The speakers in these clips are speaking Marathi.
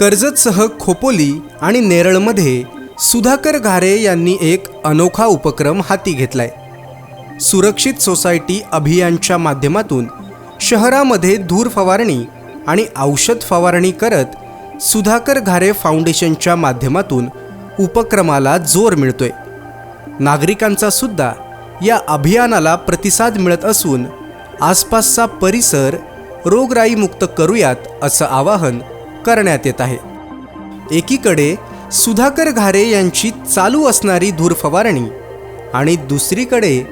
कर्जतसह खोपोली आणि नेरळमध्ये सुधाकर घारे यांनी एक अनोखा उपक्रम हाती घेतलाय. सुरक्षित सोसायटी अभियानच्या माध्यमातून शहरामध्ये धूर फवारणी आणि औषध फवारणी करत सुधाकर घारे फाउंडेशनच्या माध्यमातून उपक्रमाला जोर मिळतोय. नागरिकांचा सुद्धा या अभियानाला प्रतिसाद मिळत असून आसपासचा परिसर रोगराईमुक्त करूयात असं आवाहन करण्यात येत आहे. एकीकडे सुधाकर घारे यांची चालू असणारी धूर फवारणी आणि दुसरीकडे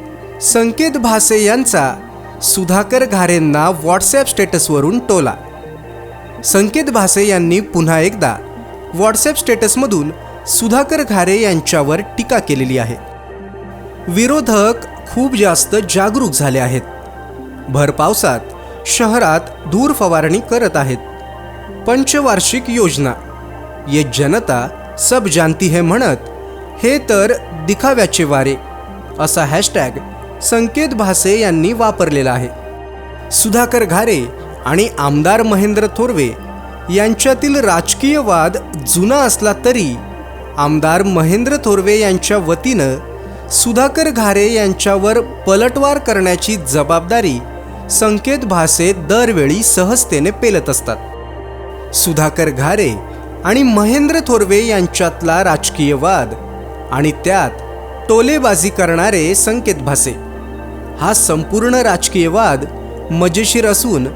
संकेत भासे यांचा सुधाकर घारेंना व्हॉट्सॲप स्टेटसवरून टोला. संकेत भासे यांनी पुन्हा एकदा व्हॉट्सॲप स्टेटसमधून सुधाकर घारे यांच्यावर टीका केलेली आहे. विरोधक खूप जास्त जागरूक झाले आहेत. भर पावसात शहरात धूर फवारणी करत आहेत. पंचवार्षिक योजना. ये जनता सब जानती है म्हणत हे तर दिखाव्याचे वारे. असा हॅशटॅग संकेत भासे यांनी वापरलेला आहे. सुधाकर घारे आणि आमदार महेंद्र थोरवे यांच्यातील राजकीय वाद जुना असला तरी आमदार महेंद्र थोरवे यांच्या वतीनं सुधाकर घारे यांच्यावर पलटवार करण्याची जबाबदारी संकेत भासे दरवेळी सहजतेने पेलत असतात. सुधाकर घारे आणि महेंद्र थोरवे यांच्यातला राजकीय वाद आणि त्यात टोलेबाजी करणारे संकेत भासे. हा संपूर्ण राजकीय वाद मजेशीर असून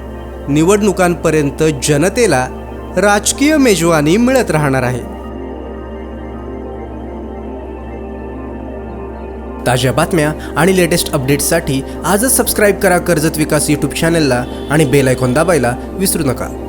निवडणुकांपर्यंत जनतेला राजकीय मेजवानी मिळत राहणार आहे. ताज्या बातम्या आणि लेटेस्ट अपडेट्ससाठी आजच सबस्क्राईब करा कर्जत विकास यूट्यूब चॅनलला आणि बेल आयकॉन दाबायला विसरू नका.